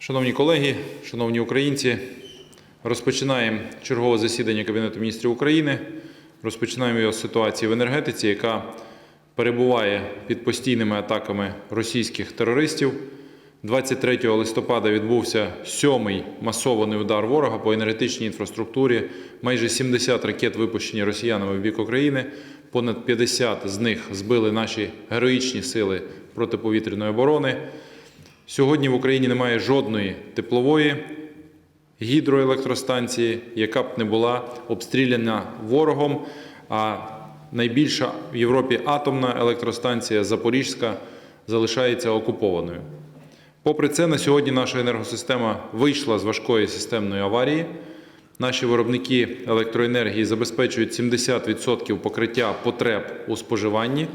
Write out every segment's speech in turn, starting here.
Шановні колеги, шановні українці, розпочинаємо чергове засідання Кабінету міністрів України. Розпочинаємо його з ситуації в енергетиці, яка перебуває під постійними атаками російських терористів. 23 листопада відбувся сьомий масований удар ворога по енергетичній інфраструктурі. Майже 70 ракет випущені росіянами в бік України. Понад 50 з них збили наші героїчні сили протиповітряної оборони. Сьогодні в Україні немає жодної теплової гідроелектростанції, яка б не була обстріляна ворогом. А найбільша в Європі атомна електростанція Запорізька залишається окупованою. Попри це, на сьогодні наша енергосистема вийшла з важкої системної аварії. Наші виробники електроенергії забезпечують 70% покриття потреб у споживанні.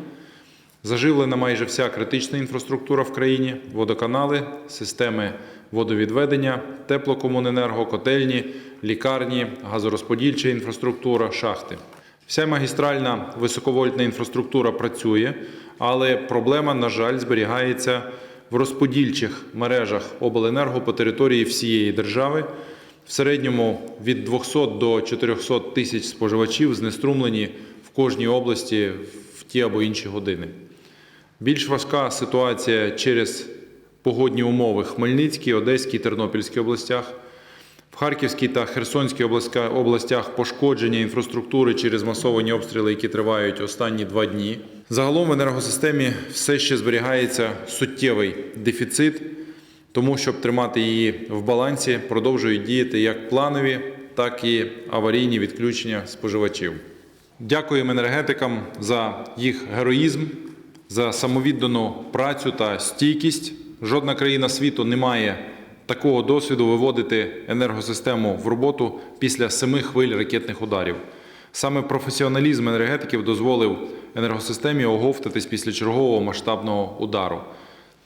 Заживлена майже вся критична інфраструктура в країні: водоканали, системи водовідведення, теплокомуненерго, котельні, лікарні, газорозподільча інфраструктура, шахти. Вся магістральна високовольтна інфраструктура працює, але проблема, на жаль, зберігається в розподільчих мережах обленерго по території всієї держави. В середньому від 200 до 400 тисяч споживачів знеструмлені в кожній області в ті або інші години. Більш важка ситуація через погодні умови в Хмельницькій, Одеській, Тернопільській областях. В Харківській та Херсонській областях пошкодження інфраструктури через масовані обстріли, які тривають останні два дні. Загалом в енергосистемі все ще зберігається суттєвий дефіцит, тому щоб тримати її в балансі, продовжують діяти як планові, так і аварійні відключення споживачів. Дякуємо енергетикам за їх героїзм, за самовіддану працю та стійкість. Жодна країна світу не має такого досвіду виводити енергосистему в роботу після семи хвиль ракетних ударів. Саме професіоналізм енергетиків дозволив енергосистемі оговтатись після чергового масштабного удару.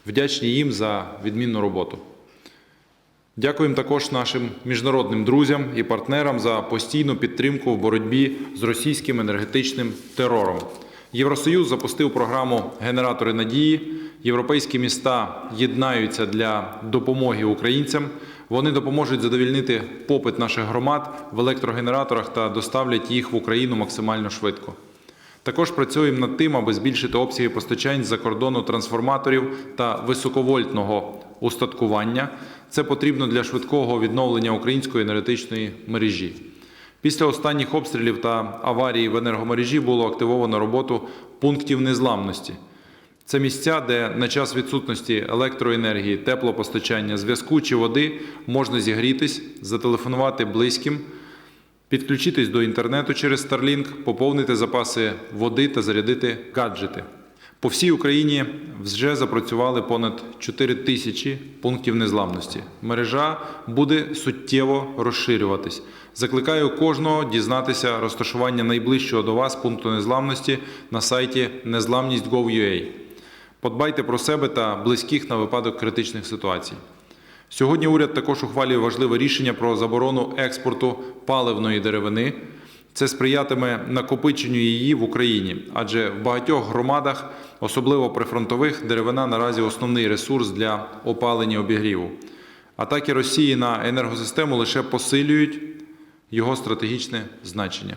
Вдячні їм за відмінну роботу. Дякуємо також нашим міжнародним друзям і партнерам за постійну підтримку в боротьбі з російським енергетичним терором. Євросоюз запустив програму Генератори надії. Європейські міста єднаються для допомоги українцям. Вони допоможуть задовільнити попит наших громад в електрогенераторах та доставлять їх в Україну максимально швидко. Також працюємо над тим, аби збільшити обсяги постачань з-за кордону трансформаторів та високовольтного устаткування. Це потрібно для швидкого відновлення української енергетичної мережі. Після останніх обстрілів та аварії в енергомережі було активовано роботу пунктів незламності. Це місця, де на час відсутності електроенергії, теплопостачання, зв'язку чи води можна зігрітись, зателефонувати близьким, підключитись до інтернету через Starlink, поповнити запаси води та зарядити гаджети. По всій Україні вже запрацювали понад 4 тисячі пунктів незламності. Мережа буде суттєво розширюватись. Закликаю кожного дізнатися розташування найближчого до вас пункту незламності на сайті незламність.gov.ua. Подбайте про себе та близьких на випадок критичних ситуацій. Сьогодні уряд також ухвалює важливе рішення про заборону експорту паливної деревини. Це сприятиме накопиченню її в Україні, адже в багатьох громадах, особливо прифронтових, деревина наразі основний ресурс для опалення обігріву. Атаки Росії на енергосистему лише посилюють його стратегічне значення.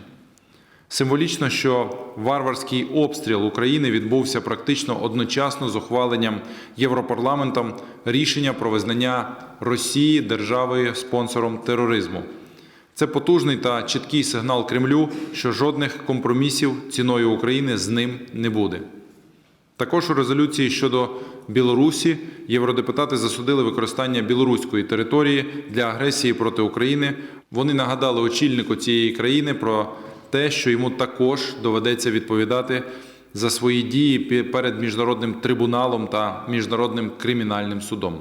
Символічно, що варварський обстріл України відбувся практично одночасно з ухваленням Європарламентом рішення про визнання Росії державою спонсором тероризму. Це потужний та чіткий сигнал Кремлю, що жодних компромісів ціною України з ним не буде. Також у резолюції щодо Білорусі євродепутати засудили використання білоруської території для агресії проти України. Вони нагадали очільнику цієї країни про те, що йому також доведеться відповідати за свої дії перед міжнародним трибуналом та міжнародним кримінальним судом.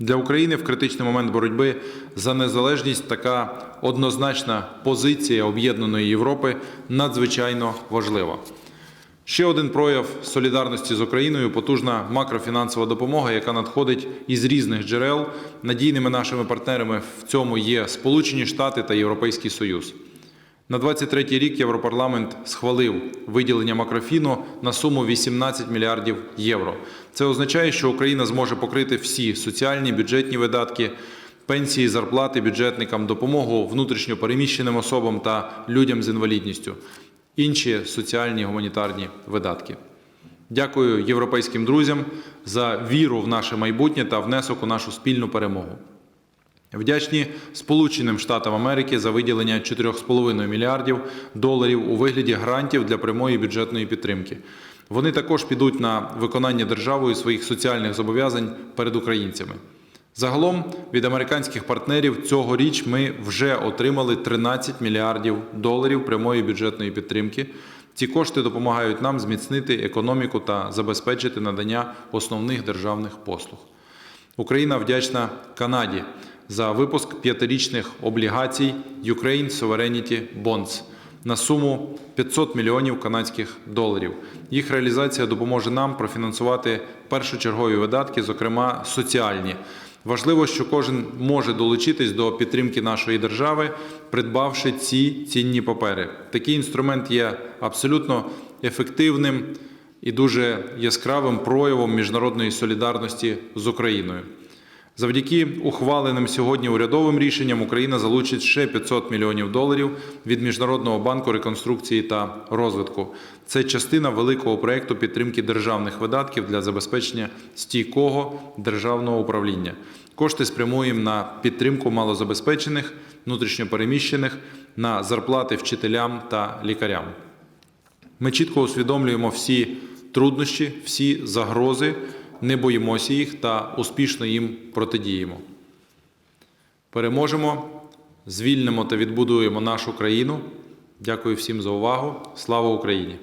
Для України в критичний момент боротьби за незалежність така однозначна позиція об'єднаної Європи надзвичайно важлива. Ще один прояв солідарності з Україною потужна макрофінансова допомога, яка надходить із різних джерел. Надійними нашими партнерами в цьому є Сполучені Штати та Європейський Союз. На 23 рік Європарламент схвалив виділення макрофіну на суму 18 мільярдів євро. Це означає, що Україна зможе покрити всі соціальні бюджетні видатки, пенсії, зарплати бюджетникам, допомогу внутрішньопереміщеним особам та людям з інвалідністю, інші соціальні гуманітарні видатки. Дякую європейським друзям за віру в наше майбутнє та внесок у нашу спільну перемогу. Вдячні Сполученим Штатам Америки за виділення 4,5 мільярдів доларів у вигляді грантів для прямої бюджетної підтримки. Вони також підуть на виконання державою своїх соціальних зобов'язань перед українцями. Загалом від американських партнерів цьогоріч ми вже отримали 13 мільярдів доларів прямої бюджетної підтримки. Ці кошти допомагають нам зміцнити економіку та забезпечити надання основних державних послуг. Україна вдячна Канаді за випуск п'ятирічних облігацій Ukraine Sovereignty Bonds на суму 500 мільйонів канадських доларів. Їх реалізація допоможе нам профінансувати першочергові видатки, зокрема соціальні. Важливо, що кожен може долучитись до підтримки нашої держави, придбавши ці цінні папери. Такий інструмент є абсолютно ефективним і дуже яскравим проявом міжнародної солідарності з Україною. Завдяки ухваленим сьогодні урядовим рішенням Україна залучить ще 500 мільйонів доларів від Міжнародного банку реконструкції та розвитку. Це частина великого проекту підтримки державних видатків для забезпечення стійкого державного управління. Кошти спрямуємо на підтримку малозабезпечених, внутрішньопереміщених, на зарплати вчителям та лікарям. Ми чітко усвідомлюємо всі труднощі, всі загрози, не боїмося їх та успішно їм протидіємо. Переможемо, звільнимо та відбудуємо нашу країну. Дякую всім за увагу. Слава Україні!